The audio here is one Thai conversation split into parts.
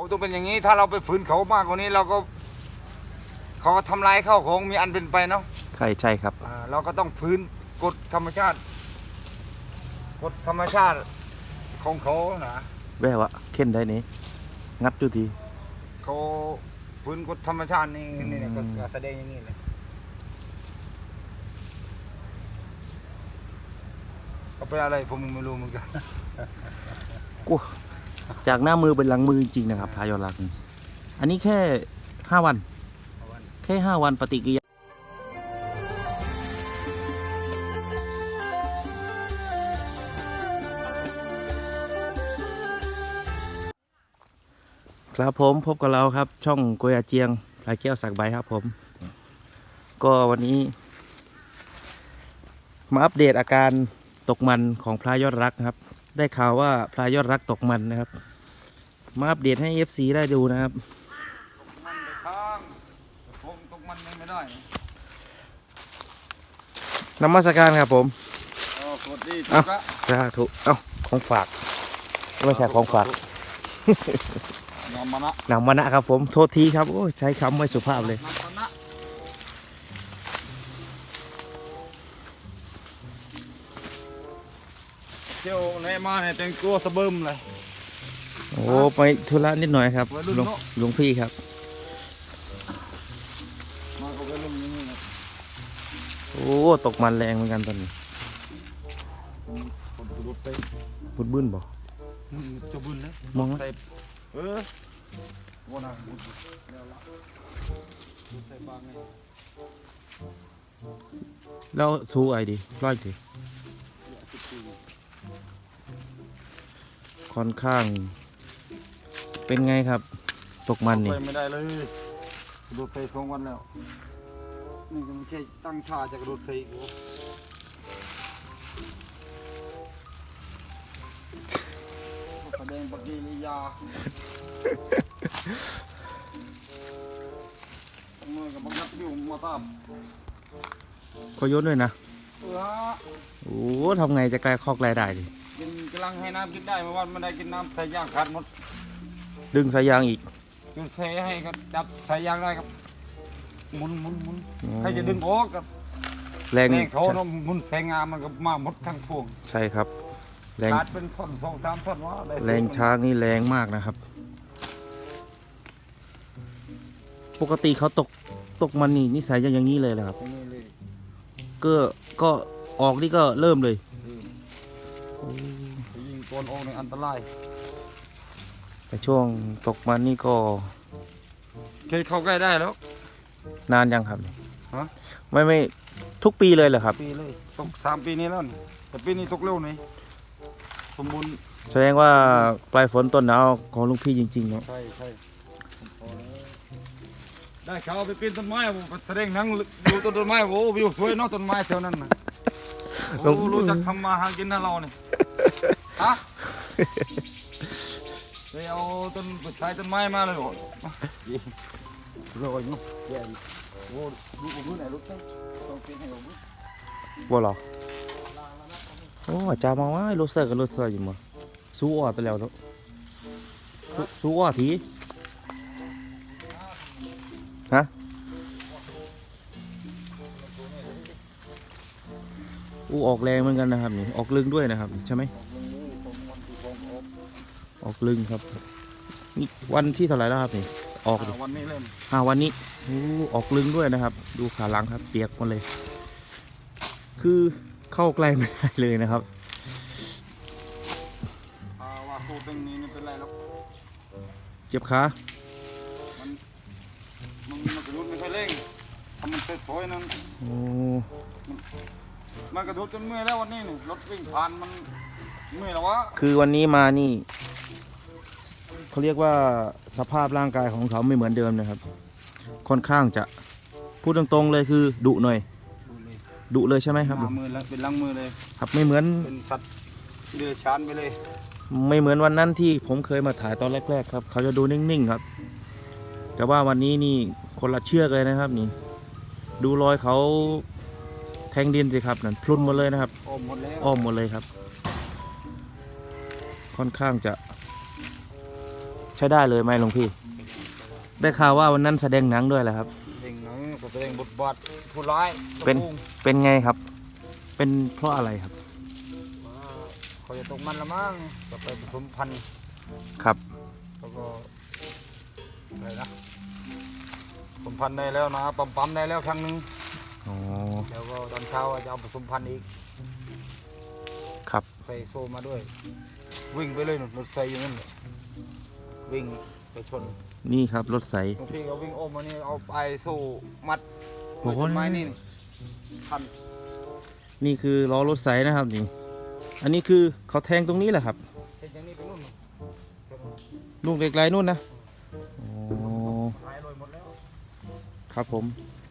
เขาต้องเป็นอย่างนี้ถ้าเราไปฝืนเขามากกว่านี้เราก็ เขาก็ทำลายข้าวของมีอันเป็นไปเนาะใช่ใช่ครับ อ่าเราก็ต้องฝืนกฎธรรมชาติกฎธรรมชาติของเขานะแว่วะเข็นได้นี้ งัดดูทีเขาฝืนกฎธรรมชาตินี่นี่แหละอืก็มแสดงอย่างนี้เลยเขาไปนอะไรผมไม่รู้เหมือนกัน กู จากหน้ามือเป็นหลังมือจริงๆนะครับพายอดรักนี่อันนี้แค่ห้าวัน แค่ห้าวันปฏิกิริยาครับผมพบกับเราครับ ช่องโกยอาเจียงลายแก้วสักใบครับผม ก็วันนี้ มาอัปเดตอาการตกมันของพระยอดรักครับ ได้ข่าวว่าพระยอดรักตกมันนะครับ มาอัปเดตให้ FC ได้ดูนะครับมันไปทางผมตกมันยังไม่ได้นมัสการครับผมอ๋อสวัสดีเอ้าทุกะสาธุเอ้าของฝากไม่ใช่ของฝากยอมมานะนำมานะครับผมโทษทีครับโอ้ยใช้คำไม่สุภาพเลยนำมานะเที่ยวไหนมาเนี่ยแต่งตัวสะเบิ่มเลย โอ้ไปธุระนิดหน่อยครับวัยรุ่นหลวงเนอะหลวงพี่ครับมาเขาก็ลุ่มอย่างนี้นะโอ้ตกมันแรงเหมือนกันตอนนี้คนจะรุดไปบุดบึ้นบ่อืมจะบุญเลยมองแล้วใส่เออวันน่ะบุญแล้วละใส่บางไงแล้วสู้ไอดีร้อยดีค่อนข้าง เป็นไงครับ ตกมันนี่ ไปไม่ได้เลยกระโดดไปสองวันแล้ว นี่ก็ไม่ใช่ตั้งท่าจะกระโดดใส่อีกโอ้แสดงปฏิกิริยามือกับบังคับอยู่มาตามก็ยศด้วยนะ เออโอ้ทำไงจะกลายคอกรายได้ดิ กินกำลังให้น้ำกินได้เมื่อวานไม่ได้กินน้ำใส่ยางขาดหมด ดึงสายยางอีกคือใส่ให้ครับจับใส่ยางได้ครับหมุนหมุนหมุนอ๋อใครจะดึงออกกับแรงแรงเขาเนาะหมุนใส่งามมันก็มาหมดทั้งพวงใช่ครับ แรงขาดเป็นท่อนสองสามท่อนวะได้แรงช้างนี่แรงมากนะครับ ปกติเขาตกตกมันนี่นิสัยจะอย่างนี้เลยแหละครับอย่างนี้เลยก็ก็ออกนี่ก็เริ่มเลยเออไปยิงโกนออกในอันตราย แต่ช่วงตกมันนี่ก็เคยเข้าใกล้ได้แล้ว นานยังครับฮะ ไม่ไม่ทุกปีเลยเหรอครับ ปีเลยตกสามปีนี้แล้วนี่แต่ปีนี้ตกเร็วนี่สมบูรณ์แสดงว่าปลายฝนต้นหนาวของลุงพี่จริงๆเนาะใช่ใช่พอแล้วได้เขาเอาไปปีนต้นไม้ผมไปแสดงหนังดูต้นไม้โอ้วิวสวยเนาะต้นไม้แถวนั้นนะโอ้รู้จักทำมาหากินนะเราเนี่ยฮะ ไปเอาต้นไปใช้ต้นไม้มาเลยโอ้รอยเนาะแย่โอ้ดูผมไหนรู้จักต้องปีนให้ผมว่าหรอโอ้อาจารย์มาว่าโรเซอร์กับโรเซอร์อยู่มั้งสู้ออดไปแล้วเนาะสู้สู้ออดทีฮะอู้ออกแรงเหมือนกันนะครับนี่ออกลึงด้วยนะครับนี่ใช่ไหม ออกลึงครับนี่วันที่เท่าไหร่แล้วครับนี่ออกดิวันนี้เล่นอ่าวันนี้อู้ออกลึงด้วยนะครับ ดูขาหลังครับ เปียกหมดเลย คือเข้าใกล้ไม่ได้เลยนะครับอ่าว่าโคเป็นนี้นี่เป็นไรแล้วเจ็บขามันมันมันกระโดดไม่ค่อยเร่งทำมันเฉยๆนั่นโอ้มันกระโดดจนเมื่อยแล้ววันนี้นี่รถวิ่งผ่านมันเมื่อยแล้ววะคือวันนี้มานี่ เขาเรียกว่าสภาพร่างกายของเขาไม่เหมือนเดิมนะครับ ค่อนข้างจะพูดตรงๆเลยคือดุหน่อยดุเลยใช่ไหมครับหน้ามือแล้วเป็นหลังมือเลยครับไม่เหมือนเป็นสัตว์เดือดชานไปเลย ไม่เหมือนวันนั้นที่ผมเคยมาถ่ายตอนแรก ๆ ครับ เขาจะดูนิ่งๆครับ แต่ว่าวันนี้นี่คนละเชือกเลยนะครับ นี่ ดูรอยเขาแทงดินสิครับนั่นพลุนหมดเลยนะครับโอ้หมดแล้วอ้อมหมดเลยครับ ค่อนข้างจะ ใช้ได้เลยไหมหลวงพี่ ได้ข่าวว่าวันนั้นแสดงหนังด้วยแหละครับเองหนังก็แสดงบทบาทผู้ร้ายเป็นตัวโกงเป็นไงครับ เป็นเพราะอะไรครับว่าเขาจะตกมันละมั้งจะไปผสมพันธุ์ครับ แล้วก็อะไรนะผสมพันธุ์ได้แล้วนะปั๊มปั๊มได้แล้วครั้งหนึงอ๋อ แล้วก็ตอนเช้าจะเอาผสมพันธุ์อีกครับ ใส่โซมาด้วย วิ่งไปเลยหนุนรถไฟอยู่นั่นแหละ วิ่งไปชนนี่ครับรถใสบางทีก็วิ่งโอมมานี่เอาไปสู้มัดโอ้โห ต้นไม้นี่พันนี่คือล้อรถใสนะครับนี่ อันนี้คือเขาแทงตรงนี้แหละครับ เส้นอย่างนี้ไปนู่นลูกเล็กไรนู่นนะอ๋อหายลอยหมดแล้วครับผม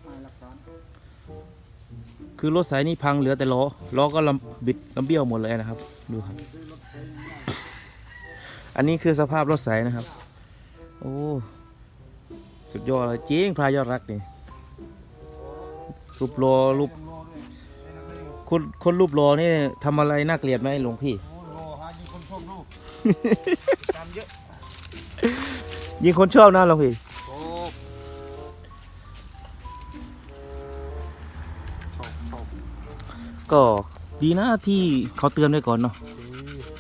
หายหลักฐานคือรถสายนี่พังเหลือแต่ล้อล้อก็ลำบิดลำเบี้ยวหมดเลยนะครับ ดูครับอัันนี้คือสภาพรถสายนะครับ โอ้ สุดยอดเลยจริงพายอดรักนี่รูปรอรูปคนคนรูปรอนี่ทำอะไรน่าเกลียดไหมหลวงพี่ยิงคนชมดูตามเยอะยิงคนชอบนะหลวงพี่ก็ดีนะที่เขาเตือนไว้ก่อนเนาะ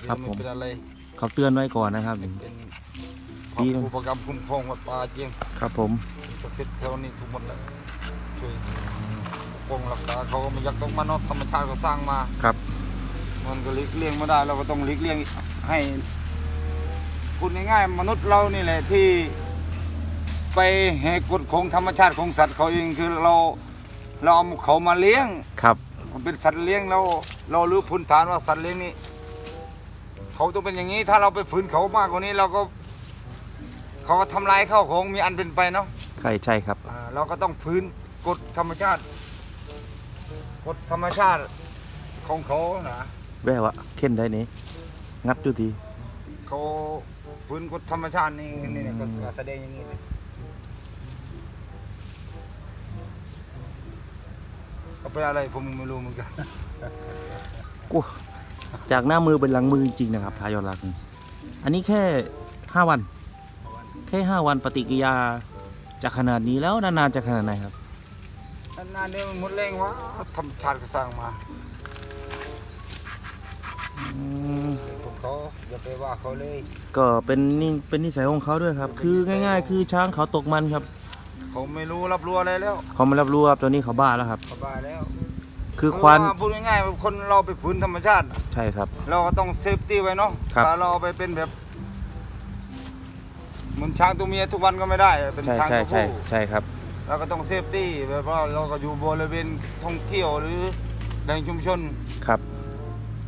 ครับผมเป็นอะไร เขาเตือนไว้ก่อนนะครับ เป็นดีความอุปกรรมคุ้มครองวัดป่าเจียงครับผม ศักดิ์สิทธิ์แถวนี้ทุกหมดแล้วช่วยปกป้องรักษาเขาก็ไม่อยากต้องมาเนอกธรรมชาติเขาสร้างมา ครับ มันก็หลีกเลี่ยงไม่ได้เราก็ต้องหลีกเลี่ยงให้พูดง่ายๆมนุษย์เรานี่แหละที่ ไปแหกกฎของธรรมชาติของสัตว์เขาเองคือเราเราเอาเขามาเลี้ยงครับ มันเป็นสัตว์เลี้ยงเราเรารู้พื้นฐานว่าสัตว์เลี้ยงนี่ เขาต้องเป็นอย่างนี้ ถ้าเราไปฝืนเขามากกว่านี้เราก็ เขาก็ทำลายข้าวของมีอันเป็นไปเนาะใช่ใช่ครับ อ่าเราก็ต้องฝืนกฎธรรมชาติกฎธรรมชาติของเขานะแว่วะเข็นได้นี่งัดดูทีเขาฝืนกฎธรรมชาตินี่นี่เนี่ยก็แสดงอย่างนี้เลยเขาเป็นอะไรผมไม่รู้เหมือนกัน กู จากหน้ามือเป็นหลังมือจริงๆนะครับทายอดรักนี่อันนี้แค่ห้าวัน แค่ห้าวันปฏิกิริยาจะขนาดนี้แล้วนานๆจะขนาดไหนครับนานๆเนี่ยมันหมดแรงวะธรรมชาติก็สร้างมาอืมพวกเขาอย่าไปว่าเขาเลย ก็เป็นนี่เป็นนิสัยของเขาด้วยครับ คือง่าย ๆ คือช้างเขาตกมันครับ เขาไม่รู้รับรู้อะไรแล้ว เขาไม่รับรู้ครับตอนนี้เขาบ้าแล้วครับเขาบ้าแล้ว คือควานเพระพูดง่ายๆว่าคนเราไปฝืนธรรมชาติ ใช่ครับ เราก็ต้องเซฟตี้ไว้เนาะครับถ้าเราเอาไปเป็นแบบเหมือนช้างตัวเมียทุกวันก็ไม่ได้เป็นใช่ช้างใช่ตัวใช่ผู้ใช่ครับ เราก็ต้องเซฟตี้แบบว่าเราก็อยู่บริเวณท่องเที่ยวหรือแหล่งชุมชน ครับ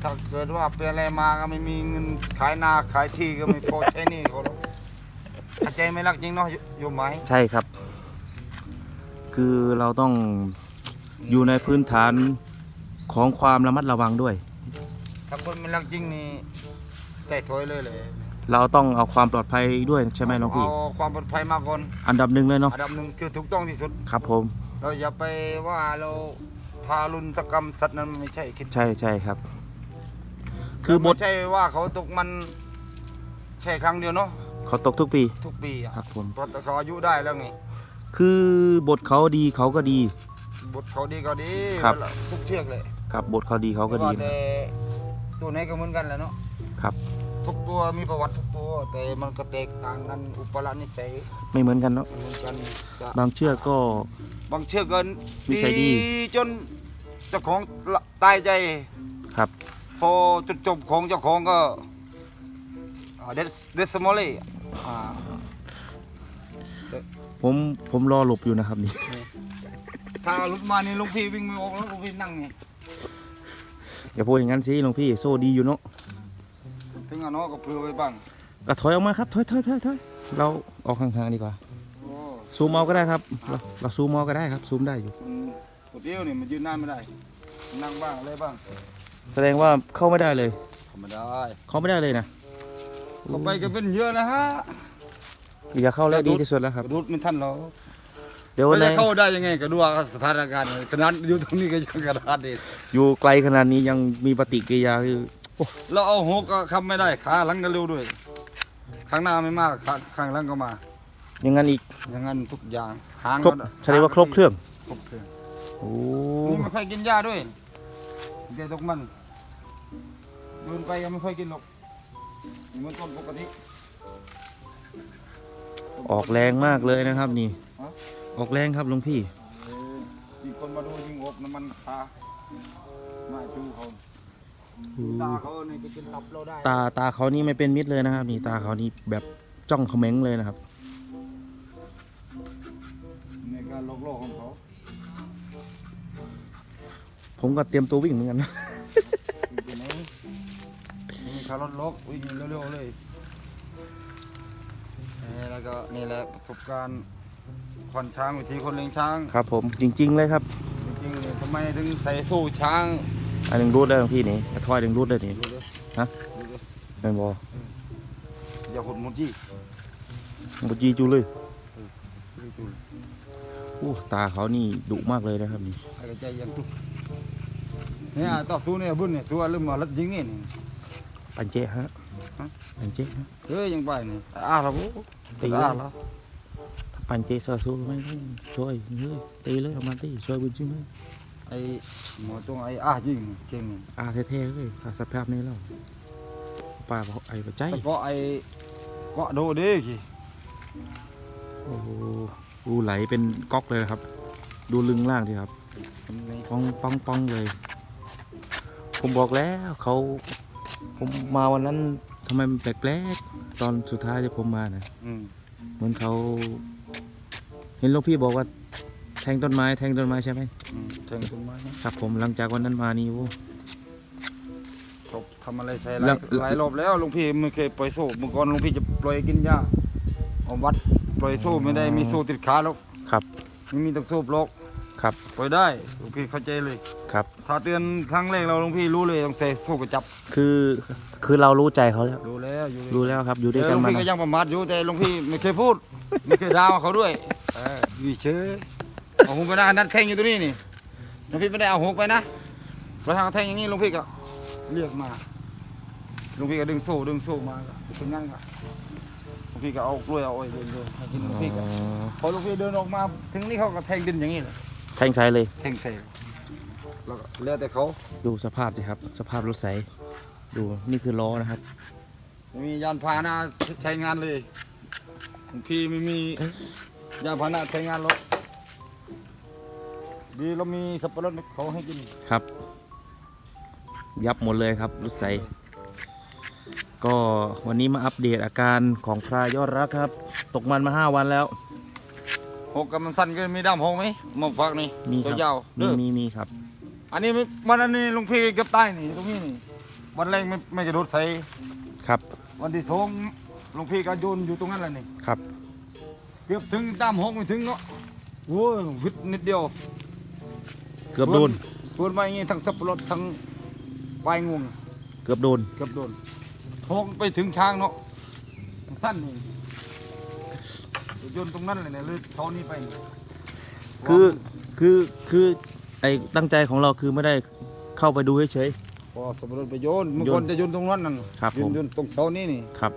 ถ้าเกิดว่าเป็นอะไรมาก็ไม่มีเงินขายนาขายที่ก็ไม่พอ ใช้หนี่เขาหรอกถ้าใจไม่รักจริงเนาะโยมไหมใช่ครับ คือเราต้อง อยู่ในพื้นฐานของความระมัดระวังด้วย ถ้าคนไม่รักจริงนี่ใจถอยเลยเลยเราต้องเอาความปลอดภัยด้วยใช่ไหมน้องพี่ เอาความปลอดภัยมาก่อนอันดับหนึ่งเลยเนาะอันดับหนึ่งคือถูกต้องที่สุด ครับผม เราอย่าไปว่าเราทารุณกรรมสัตว์นั้นไม่ใช่คิดใช่ใช่ครับ คือบทไม่ใช่ว่าเขาตกมันแค่ครั้งเดียวเนาะเขาตกทุกปี ทุกปีอะครับผมเพราะเขาอายุได้แล้วไงคือบทเขาดีเขาก็ดี บทเขาดีก็ดีครับ ทุกเชือกเลยครับบทเขาดีเขาก็ดีไม่ว่นะ แต่ตัวไหนก็เหมือนกันแหละเนาะครับ ทุกตัวมีประวัติทุกตัว แต่มันก็แตกต่างกันอุปนิสัยไม่เหมือนกันเนาะไม่เหมือนกันจะบางเชือกก็ บางเชือกก็นิสัยดี จนเจ้าของตายใจ ครับ พอจุดจบของเจ้าของก็เดสเดสมอลลี่าผมผมรอหลบอยู่นะครับนี่ ถ้าเอารถมานี่ลุงพี่วิ่งไม่ออกแล้วลุงพี่นั่งไงอย่าพูดอย่างนั้นสิหลวงพี่โซ่ดีอยู่เนาะถึงเอาเนาะก็เผื่อไว้บ้างก็ถอยออกมาครับถอยถอยถอยถอยเราออกห่างๆดีกว่าโอ้ซูมเอาก็ได้ครับ เราเราซูมเอาก็ได้ครับซูมได้อยู่มันตัวเดียวนี่มันยืนนานไม่ได้ นั่งบ้างอะไรบ้างแสดงว่าเข้าไม่ได้เลย ทำไม่ได้เข้าไม่ได้เลยนะเข้าไปก็เป็นเยอะนะฮะอย่าเข้าแล้วดีที่สุดแล้วครับรูดไม่ทันเราเดี๋ยววันไหนจะเข้าได้ยังไงก็ดูว่าสถานการณ์ขนาดอยู่ตรงนี้ก็ยังกระดาษเด็ดอยู่ไกลขนาดนี้ยังมีปฏิกิริยาคือเราเอาหกก็ทำไม่ได้ขาหลังก็เร็วด้วยขข้างหน้าไม่มากข้างข้างหลังก็มาอย่างนั้นอีกอย่างนั้นทุกอย่างหางครบก็แสดงว่าครบเครื่องครบเครื่องโอ้นี่ไม่ค่อยกินหญ้าด้วยแกตกมันเดินไปก็ไม่ค่อยกินหรอกเหมือนต้นปกติออกแรงมากเลยนะครับนี่ฮะ ออกแรงครับหลุงพี่เออมีคนมาดูยิงอบน้ำมันคามาจูเขาตาเขาเนี่ยจะกินตับเราได้ตาตาเขานี่ไม่เป็นมิตรเลยนะครับ นี่ตาเขานี่แบบจ้องเขม็งเลยนะครับ ในการโลกโลกของเขาผมก็เตรียมตัววิ่งเหมือนกันนะอยู่ไหนนี่คารถลกวิ่งเร็วๆเลยนี่แล้วก็นี่แหละประสบการณ์ ขอนช้างวิธีคนเลี้ยงช้างครับผมจริง ๆ เลยครับ จริงๆเลยทำไมถึงใส่สู้ช้างอันหนึ่งรูดได้หลวงพี่นี่กระทอยหนึ่งรูดได้นี่ดูดิฮะดูดิเป็นบออย่าหดมุดจี้บจีจูเลยดูดูอู้ตาเขานี่ดุมากเลยนะครับนี่ให้กระใจเยังทุกเนี่ยต่อสู้เนี่ยบุญเนี่ยตัวเริ่มมาลัดยิงนี่นี่ปันเจ๊ฮะฮะปันเจ๊ฮะเฮ้ยยังไปนี่อ้าเราบุตีอ้าเลยเราถ้า ปันเจ๊สู้สู้ไม่ได้ช่วยเฮ้ยตีเลยเอามาตีช่วยบุญจิ้มเลยไอ้หมอตรงไอ้อ้ายิงนี่เก่งนี่อาเท่ๆเลยถ้าสภาพนี้แล้วป้าบอกไอ้ปัจจัยแต่ก็ไอ้เกาะโดเด้กี่โอ้โหดูไหลเป็นก๊อกเลยนะครับ ดูลึงล่างดิครับปองปองปองเลย ผมบอกแล้วเขาผมมาวันนั้นทำไมมันแปลกๆตอนสุดท้ายที่ผมมานะอืมเหมือนเขา เห็นหลูกพี่บอกว่าแทงต้นไม้ แทงต้นไม้ใช่ไหมอืมแทงต้นไม้นะครับผมหลังจากวันนั้นมานี่โอ้เขาทำอะไรใส่หแล้ลายว หลายรอบแล้วหลุงพี่ไม่เคยปล่อยโซ่เมื่อก่อนหลุงพี่จะปล่อยกินหญ้าเอาวัดปล่อยโซ่ไม่ได้มีโซ่ติดขาหรอกครับ ไม่มีตะโซ่บล็อก ครับปล่อยได้หลุงพี่เข้าใจเลย ครับ ถ้าเตือนครั้งแรกเราหลุงพี่รู้เลยต้องใส่โซ่กระจับคือคือเรารู้ใจเขาแล้วรู้แล้วอยู่รู้แล้วครับ อยู่ด้วยเออกัหนลุงมาพี่ก็นะยังประมาทอยู่แต่หลุงพี่ไม่เคยพูด ไม่เคยด่าเขาด้วยเออวิเชยเอาหุบไปนะนัดแทงอยู่ตรงนี้นี่หลุงพี่ไม่ได้เอาหุบไปนะเพราะถ้าเขาแทงอย่างนี้หลุงพี่ก็เรียกมาหลุงพี่ก็ดึงโซ่ดึงโซ่มาก็ถึงนั่นก็หลุงพี่ก็เอากล้วยเอาอ้อยเดินเดินให้กินหลุงพี่ก็อ๋อพอหลุงพี่เดินออกมา ถึงนี่เขาก็แทงดินอย่างนี้เลย แทงใช้เลยแทงใส่แล้วก็แล้วแต่เขาดูสภาพสิครับ สภาพรถใสดูนี่คือล้อนะครับไม่มียานพาหนะใช้งานเลยหลวงพี่ไม่มียานพาหนะใช้งานหรอกดีเรามีสับปะรดเขาให้กินครับ ยับหมดเลยครับรถใสก็วันนี้มาอัปเดตอาการของพรายอดรักครับ ตกมันมาห้าวันแล้ว หกกำมันสั้นก็มีด้ามหกไหมมาฝากนี่มีคตัรัวบยาวมีเด้อมีมีครับ อันนี้ไม่วันนั้นนี่หลุงพี่เก็บใต้นี่ตรงนี้นี่วันแรกไม่ไม่กระโดดใส่ครับวันที่สองหลุงพี่ก็โยนอยู่ตรงนั้นแหละนี่ครับ เกือบถึงด้ามหกไม่ถึงเนาะโอ้ยวิดนิดเดียวเกือบโดน สวนมาอย่างงี้ทั้งสับปะรดทั้งปลายงวง เกือบโดน เกือบโดนทงไปถึงช้างเนาะสั้นนี่โยนตรงนั้นเลยเนี่ยเลยเท่านี้ไปนี่คือคือคือไอตั้งใจของเราคือไม่ได้เข้าไปดูเฉยพอสับปะรดไปโยนเมื่อก่อนจะโยนตรงนั้นนั่นครับโยผนมโยนตรงเสานี้นี่ๆครับ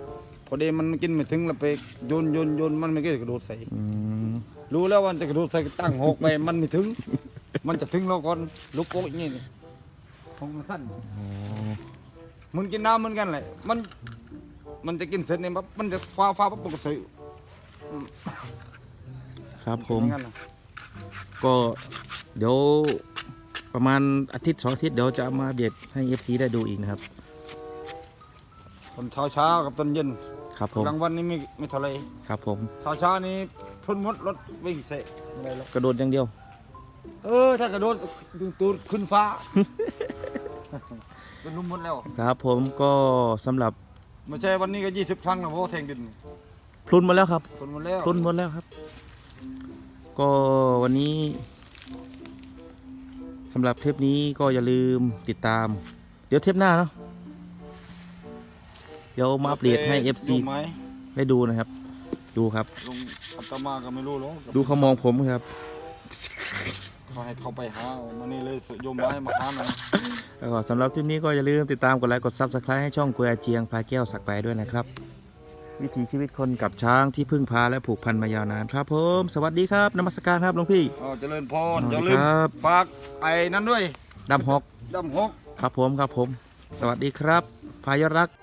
พอดีมันกินไม่ถึงแล้วไปโยนโยนโยนมันไม่ก็กระโดดใส่ อืมรู้แล้วว่ามันจะกระโดดใส่ก็ตั้งหกไปมันไม่ถึง มันจะถึงเราก่อนลูกโป๊ะอย่างนี้นี่ทงมันสั้นอ๋อมันกินน้ำเหมือนกันแหละมัน มันจะกินเสร็จเนี่ยปั๊บมันจะฟ้าฟ้าปั๊บมันก็ใส่ ครับผมอย่างนั้นน่ะก็เดี๋ยวประมาณอาทิตย์สองอาทิตย์เดี๋ยวจะเอามาอัปเดตให้ FC ได้ดูอีกนะครับ ตอนเช้าเช้าๆกับตอนเย็นครับผม กลางวันนี่ไม่ไม่เท่าไรครับผม เช้าเช้าๆนี่พ่นมดรถวิ่งเสะอะไรหรอกกระโดดอย่างเดียว เออถ้ากระโดดตึงตูดขึ้นฟ้า เป็นลุ่มหมดแล้ว ครับผมก็สำหรับไม่ใช่วันนี้ก็ยี่สิบครั้งแล้วเพราะว่าแทงดิน พลุนมาแล้วครับพ่นหมดแล้วพลุนหมดแล้วครับ ก็วันนี้สำหรับเทปนี้ก็อย่าลืมติดตาม เดี๋ยวเทปหน้าเนาะเดี๋ยวมาอัปเดตให้ FC ลงไหมได้ดูนะครับ ดูครับ ลงอัตมาก็ไม่รู้หรอกดูเขามองผมครับ เขาให้เขาไปหามานี่เลยโยมไม้มาหาหน่อย แล้วก็สำหรับคลิปนี้ก็อย่าลืมติดตามกดไลค์กด Subscribe ให้ช่องกุยอาเจียงพาแก้วสักไปด้วยนะครับ วิถีชีวิตคนกับช้างที่พึ่งพาและผูกพันมายาวนานครับผมสวัสดีครับนมัสการครับหลวงพี่ อ๋อเจริญพรสวัสดีอย่าลืมครับ ฝากไอ้นั้นด้วยดำฮอกดำหก ครับผมครับผม สวัสดีครับ พายรักษ์